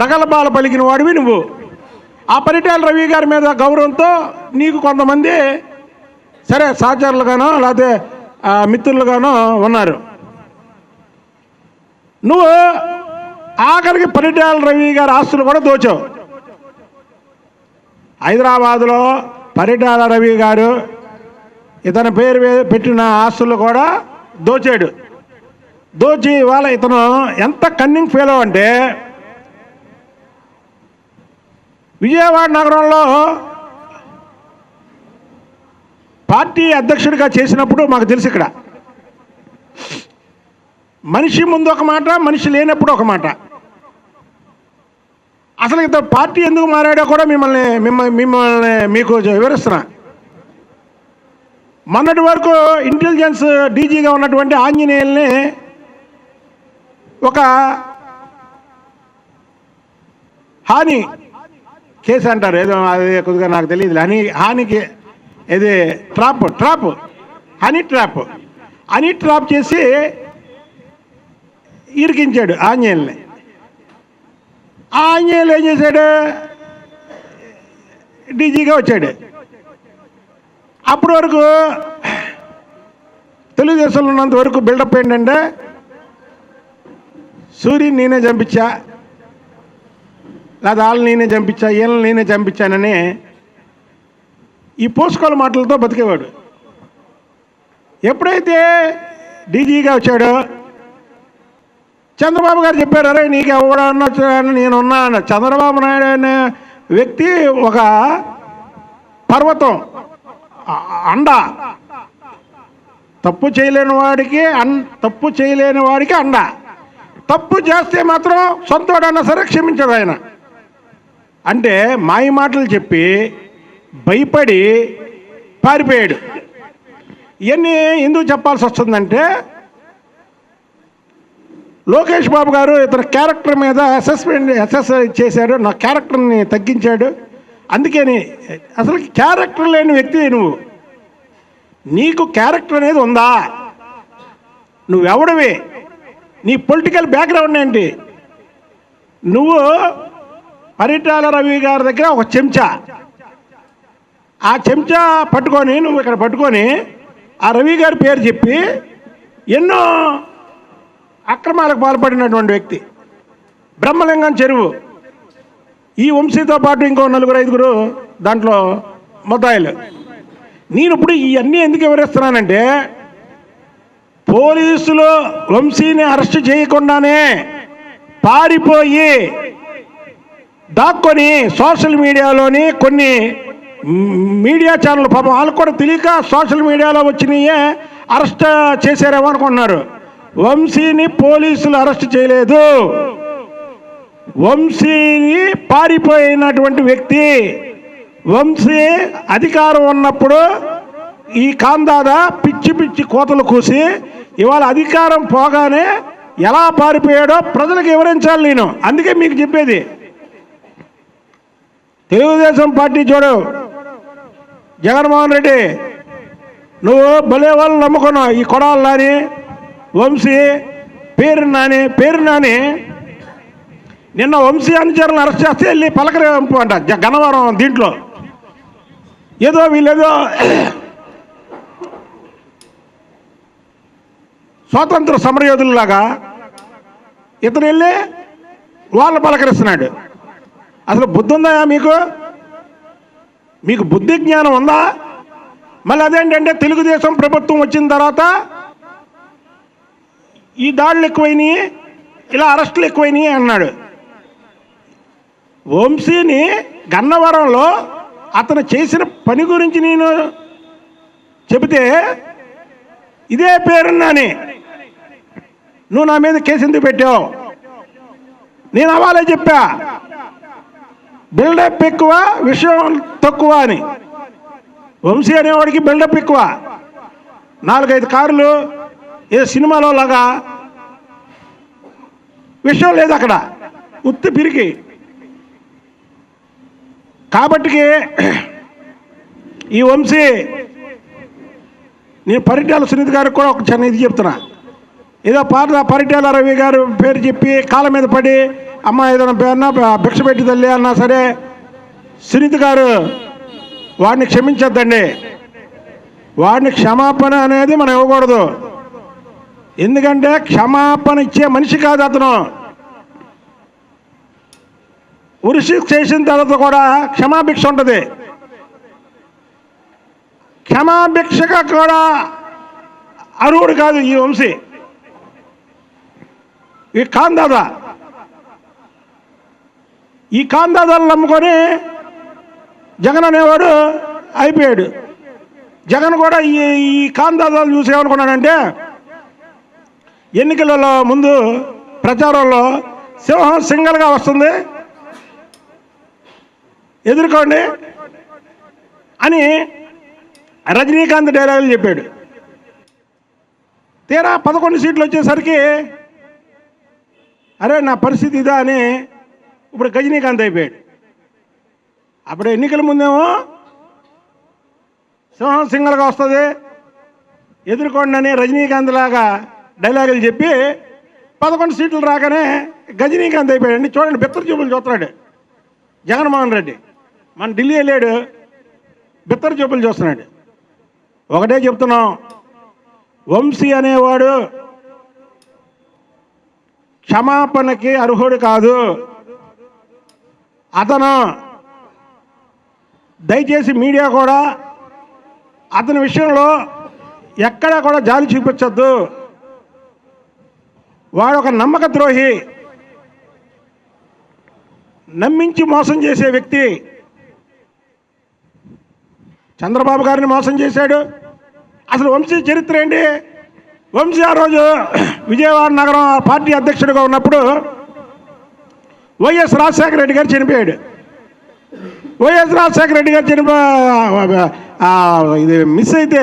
ప్రగల్భాలు పలికిన వాడివి నువ్వు. ఆ పరిటాల రవి గారి మీద గౌరవంతో నీకు కొంతమంది సరే సహచరులుగానో లేకపోతే మిత్రులుగానో ఉన్నారు. నువ్వు ఆఖరికి పరిటాల రవి గారి ఆస్తులు కూడా దోచావు. హైదరాబాదులో పరిటాల రవి గారు ఇతని పేరు మీద పెట్టిన ఆస్తులు కూడా దోచాడు. దోచి ఇవాళ ఇతను ఎంత కన్నింగ్ ఫెయిల్ అంటే విజయవాడ నగరంలో పార్టీ అధ్యక్షుడిగా చేసినప్పుడు మాకు తెలుసు ఇక్కడ. మనిషి ముందు ఒక మాట మనిషి లేనప్పుడు ఒక మాట. అసలు ఇతను పార్టీ ఎందుకు మారాడో కూడా మిమ్మల్ని మిమ్మల్ని మిమ్మల్ని మీకు వివరిస్తున్నా. మొన్నటి వరకు ఇంటెలిజెన్స్ డీజీగా ఉన్నటువంటి ఆంజనేయుల్ని ఒక హాని కేసు అంటారు. ఏదో అది కొద్దిగా నాకు తెలియదు హనీ హానికి ఇది trap trap honey trap. Honey trap చేసి ఇరికించాడు ఆంజనేయుల్ని. ఆ ఆంజనేయులు ఏం చేశాడు? డీజీగా వచ్చాడు. అప్పటి వరకు తెలుగుదేశంలో ఉన్నంత వరకు బిల్డప్ ఏంటంటే సూర్యుని నేనే చంపించా. లేదా వాళ్ళని నేనే చంపించా వీళ్ళని నేనే చంపించానని ఈ పోసుకోల మాటలతో బతికేవాడు. ఎప్పుడైతే డీజీగా వచ్చాడో చంద్రబాబు గారు చెప్పారు అరే నీకు ఎవడన్నా వచ్చాడని నేను ఉన్నా అన్న. చంద్రబాబు నాయుడు అనే వ్యక్తి ఒక పర్వతం అండ. తప్పు చేయలేని వాడికి అన్ తప్పు చేయలేని వాడికి అండ. తప్పు చేస్తే మాత్రం సొంతోడన్నా సరే క్షమించడు ఆయన. అంటే మాయ మాటలు చెప్పి భయపడి పారిపోయాడు. ఇవన్నీ ఎందుకు చెప్పాల్సి వస్తుందంటే లోకేష్ బాబు గారు ఇతని క్యారెక్టర్ మీద అసెస్మెంట్ అసెస్ చేశాడు నా క్యారెక్టర్ని తగ్గించాడు. అందుకని అసలు క్యారెక్టర్ లేని వ్యక్తి నువ్వు. నీకు క్యారెక్టర్ అనేది ఉందా? నువ్వెవడివి? నీ పొలిటికల్ బ్యాక్గ్రౌండ్ ఏంటి? నువ్వు పరిటాల రవి గారి దగ్గర ఒక చెంచా. ఆ చెంచా పట్టుకొని నువ్వు ఇక్కడ పట్టుకొని ఆ రవి గారి పేరు చెప్పి ఎన్నో అక్రమాలకు పాల్పడినటువంటి వ్యక్తి. బ్రహ్మలింగం చెరువు. ఈ వంశీతో పాటు ఇంకో నలుగురు ఐదుగురు దాంట్లో ముద్దాయిలు. నేను ఇప్పుడు ఇవన్నీ ఎందుకు వివరిస్తున్నానంటే పోలీసులు వంశీని అరెస్ట్ చేయకుండానే పారిపోయి దాక్కొని సోషల్ మీడియాలోని కొన్ని మీడియా ఛానల్ పాపం వాళ్ళకు కూడా తెలియక సోషల్ మీడియాలో వచ్చినాయే అరెస్ట్ చేశారేమో అనుకున్నారు వంశీని పోలీసులు అరెస్ట్ చేయలేదు. వంశీని పారిపోయినటువంటి వ్యక్తి వంశీ అధికారం ఉన్నప్పుడు ఈ కాందాద పిచ్చి పిచ్చి కోతలు కూసి ఇవాళ అధికారం పోగానే ఎలా పారిపోయాడో ప్రజలకు వివరించాలి నేను. అందుకే మీకు చెప్పేది తెలుగుదేశం పార్టీ చూడు. జగన్మోహన్ రెడ్డి నువ్వు భలే వాళ్ళు నమ్ముకున్నావు. ఈ కొడాలు నాని వంశీ పేరు నాని పేరు నాని. నిన్న వంశీ అనుచరులను అరెస్ట్ చేస్తే వెళ్ళి పలకరింపు అంట. గన్నవరం దీంట్లో. ఏదో వీళ్ళేదో స్వాతంత్ర సమరయోధుల్లాగా ఇతను వెళ్ళి వాళ్ళు పలకరిస్తున్నాడు. అసలు బుద్ధి ఉందా మీకు? మీకు బుద్ధి జ్ఞానం ఉందా? మళ్ళీ అదేంటంటే తెలుగుదేశం ప్రభుత్వం వచ్చిన తర్వాత ఈ దాడులు ఎక్కువైనాయి ఇలా అరెస్టులు ఎక్కువైనాయి అన్నాడు. వంశీని గన్నవరంలో అతను చేసిన పని గురించి నేను చెబితే ఇదే పేరున్నాని. నువ్వు నా మీద కేసు ఎందుకు పెట్టావు? నేను అవాలే చెప్పా. బిల్డప్ ఎక్కువ విషయం తక్కువ అని. వంశీ అనేవాడికి బిల్డప్ ఎక్కువ. నాలుగైదు కార్లు ఏ సినిమాలో లాగా విషయం లేదు అక్కడ. ఉత్తి పిరికి. కాబట్టికి ఈ వంశీ నేను పరిటాల సునీత గారికి కూడా ఒక చిన్న ఇది చెప్తున్నా. ఏదో పాత పరిటాల రవి గారు పేరు చెప్పి కాళ్ళ మీద పడి అమ్మ ఏదైనా పేరున? భిక్ష పెట్టి తల్లి అన్నా సరే సునీత గారు వాడిని క్షమించద్దండి. వాడిని క్షమాపణ అనేది మనం ఇవ్వకూడదు. ఎందుకంటే క్షమాపణ ఇచ్చే మనిషి కాదు అతను. ఉరిశి చేసిన తర్వాత కూడా క్షమాభిక్ష ఉంటుంది. క్షమాభిక్షగా కూడా అర్హుడు కాదు ఈ వంశీ. ఈ కాందాదా ఈ కాందాదాలు నమ్ముకొని జగన్ అనేవాడు అయిపోయాడు. జగన్ కూడా ఈ ఈ కాందాదాలు చూసి ఏమనుకున్నాడంటే ఎన్నికలలో ముందు ప్రచారంలో సింహం సింగల్గా వస్తుంది. ఎదుర్కోండి అని రజనీకాంత్ డైలాగులు చెప్పాడు. తీరా పదకొండు సీట్లు వచ్చేసరికి అరే నా పరిస్థితి ఇదా అని ఇప్పుడు గజనీకాంత్ అయిపోయాడు. అప్పుడు ఎన్నికల ముందేమో సింహం సింగల్గా వస్తుంది. ఎదుర్కొండని రజనీకాంత్ లాగా డైలాగులు చెప్పి పదకొండు సీట్లు రాగానే గజనీకాంత్ అయిపోయాడు చూడండి బిత్తర చూపులు చూస్తున్నాడు జగన్మోహన్ రెడ్డి. మన ఢిల్లీ వెళ్ళాడు బిత్తర చూపులు చూస్తున్నాడు. ఒకటే చెప్తున్నాం వంశీ అనేవాడు క్షమాపణకి అర్హుడు కాదు. అతను దయచేసి మీడియా కూడా అతని విషయంలో ఎక్కడా కూడా జాలి చూపించద్దు. వాడు ఒక నమ్మక ద్రోహి. నమ్మించి మోసం చేసే వ్యక్తి. చంద్రబాబు గారిని మోసం చేశాడు. అసలు వంశీ చరిత్ర ఏంటి? వంశీ ఆ రోజు విజయవాడ నగరం పార్టీ అధ్యక్షుడిగా ఉన్నప్పుడు వైఎస్ రాజశేఖర రెడ్డి గారు చనిపోయాడు. వైఎస్ రాజశేఖర రెడ్డి గారు చనిపో ఇది మిస్ అయితే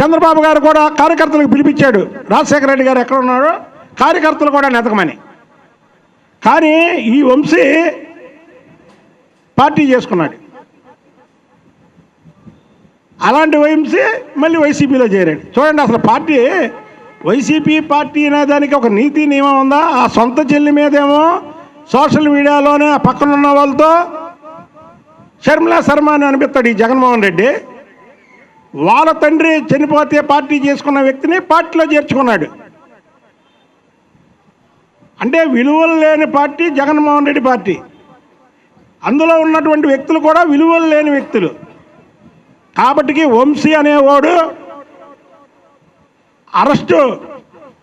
చంద్రబాబు గారు కూడా కార్యకర్తలకు పిలిపించాడు. రాజశేఖర రెడ్డి గారు ఎక్కడ ఉన్నాడో కార్యకర్తలు కూడా నెతకమని. కానీ ఈ వంశీ పార్టీ చేసుకున్నాడు. అలాంటి వంశీ మళ్ళీ వైసీపీలో చేరాడు. చూడండి అసలు పార్టీ వైసీపీ పార్టీ అనే దానికి ఒక నీతి నియమం ఉందా? ఆ సొంత చెల్లి మీదేమో సోషల్ మీడియాలోనే ఆ పక్కన ఉన్న వాళ్ళతో షర్మిలా శర్మ అని అనిపిస్తాడు ఈ జగన్మోహన్ రెడ్డి. వాళ్ళ తండ్రి చనిపోతే పార్టీ చేసుకున్న వ్యక్తిని పార్టీలో చేర్చుకున్నాడు. అంటే విలువలు లేని పార్టీ జగన్మోహన్ రెడ్డి పార్టీ. అందులో ఉన్నటువంటి వ్యక్తులు కూడా విలువలు లేని వ్యక్తులు. కాబట్టికి వంశీ అనేవాడు అరెస్టు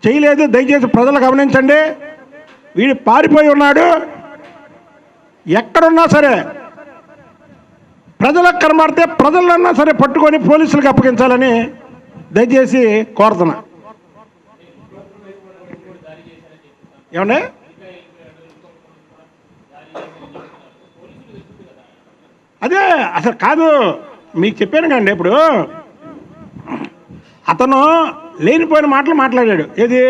చేయలేదు. దయచేసి ప్రజలు గమనించండి. వీడు పారిపోయి ఉన్నాడు. ఎక్కడున్నా సరే ప్రజలకు కనబడితే ప్రజలన్నా సరే పట్టుకొని పోలీసులకు అప్పగించాలని దయచేసి కోరుతున్నా. ఏమండి? అదే అసలు కాదు మీకు చెప్పాను కండి ఇప్పుడు. అతను లేనిపోయిన మాటలు మాట్లాడాడు. ఏది?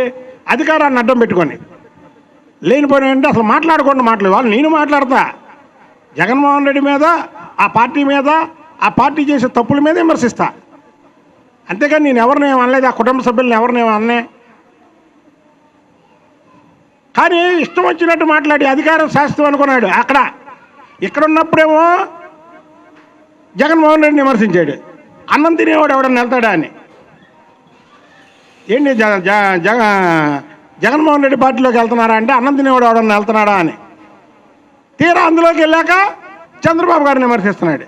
అధికారాన్ని అడ్డం పెట్టుకొని. లేనిపోయిన అంటే అసలు మాట్లాడకుండా మాట్లాడు. వాళ్ళు నేను మాట్లాడతా. జగన్మోహన్ రెడ్డి మీద ఆ పార్టీ మీద ఆ పార్టీ చేసే తప్పుల మీద విమర్శిస్తా. అంతేకాని నేను ఎవరిని అనలేదు ఆ కుటుంబ సభ్యులను ఎవరిని అన్నే. కానీ ఇష్టం వచ్చినట్టు మాట్లాడి అధికారం శాస్త్రం అనుకున్నాడు అక్కడ. ఇక్కడ ఉన్నప్పుడేమో జగన్మోహన్ రెడ్డిని విమర్శించాడు. అన్నం తినేవాడు ఎవడన్నా వెళ్తాడా అని. ఏంటి జగ జగ జగన్మోహన్ రెడ్డి పార్టీలోకి వెళ్తున్నారా అంటే అన్నం తినేవాడు ఎవడన్నా వెళ్తున్నాడా అని. తీరా అందులోకి వెళ్ళాక చంద్రబాబు గారిని విమర్శిస్తున్నాడు.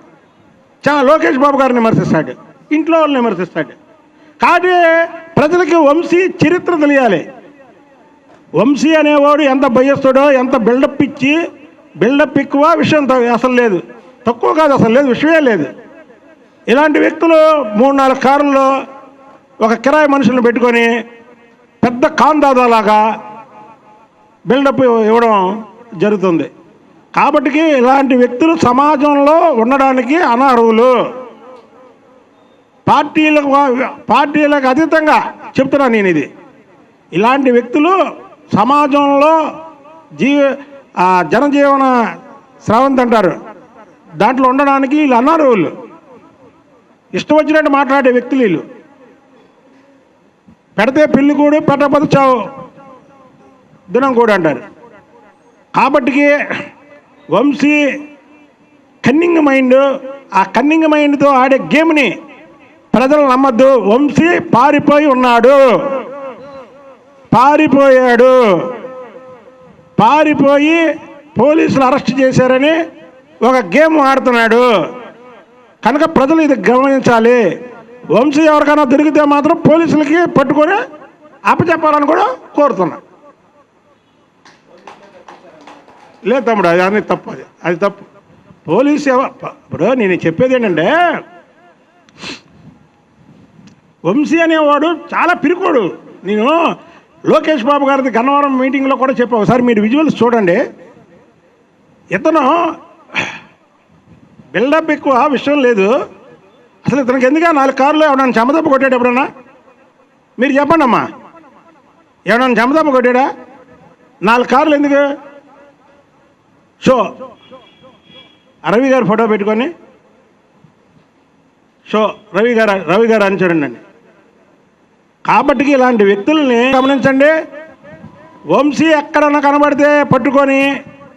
లోకేష్ బాబు గారిని విమర్శిస్తాడు. ఇంట్లో వాళ్ళని విమర్శిస్తాడు. కాబట్టి ప్రజలకి వంశీ చరిత్ర తెలియాలి. వంశీ అనేవాడు ఎంత భయస్తుడో ఎంత బిల్డప్ ఇచ్చి బిల్డప్ ఎక్కువ విషయం అసలు లేదు. తక్కువ కాదు అసలు లేదు విషయమే లేదు. ఇలాంటి వ్యక్తులు మూడు నాలుగు కార్లలో ఒక కిరాయి మనుషులను పెట్టుకొని పెద్ద కాందాదాలాగా బిల్డప్ ఇవ్వడం జరుగుతుంది. కాబట్టి ఇలాంటి వ్యక్తులు సమాజంలో ఉండడానికి అనర్హులు. పార్టీలకు పార్టీలకు అతీతంగా చెప్తున్నా నేను ఇది. ఇలాంటి వ్యక్తులు సమాజంలో జీ జనజీవన స్రవంతి అంటారు. దాంట్లో ఉండడానికి వీళ్ళు అనర్హులు. ఇష్టం వచ్చినట్టు మాట్లాడే వ్యక్తులు వీళ్ళు. పెడితే పెళ్ళి కూడు పెట్టకపోతే చావు. దినం కూడా అంటారు. కాబట్టికి వంశీ కన్నింగ్ మైండ్ ఆ కన్నింగ్ మైండ్తో ఆడే గేమ్ని ప్రజలు నమ్మద్దు. వంశీ పారిపోయి ఉన్నాడు. పారిపోయాడు. పారిపోయి పోలీసులు అరెస్ట్ చేశారని ఒక గేమ్ ఆడుతున్నాడు. కనుక ప్రజలు ఇది గమనించాలి. వంశీ ఎవరికైనా దొరికితే మాత్రం పోలీసులకి పట్టుకొని అప్పచెప్పాలని కూడా కోరుతున్నా. లేదు తమ్ముడు అది అన్నీ తప్పు అది అది తప్పు. పోలీసు ఇప్పుడు నేను చెప్పేది ఏంటంటే వంశీ అనేవాడు చాలా పిరుకోడు. నేను లోకేష్ బాబు గారిది గన్నవరం మీటింగ్లో కూడా చెప్పా ఒకసారి మీరు విజువల్స్ చూడండి. ఇతను బిల్డప్ ఎక్కువ విషయం లేదు. అసలు ఇతనికి ఎందుకు నాలుగు కార్లు ఎవడన్నా చెమదప్ప కొట్టాడు ఎప్పుడన్నా? మీరు చెప్పండి అమ్మా ఎవడన్నా చెమదప్ప కొట్టాడా? నాలుగు కార్లు ఎందుకు? షో. రవి గారు ఫోటో పెట్టుకొని. షో రవి గారు రవి గారు అని చూడండి కాబట్టి ఇలాంటి వ్యక్తుల్ని గమనించండి. వంశీ ఎక్కడన్నా కనబడితే పట్టుకొని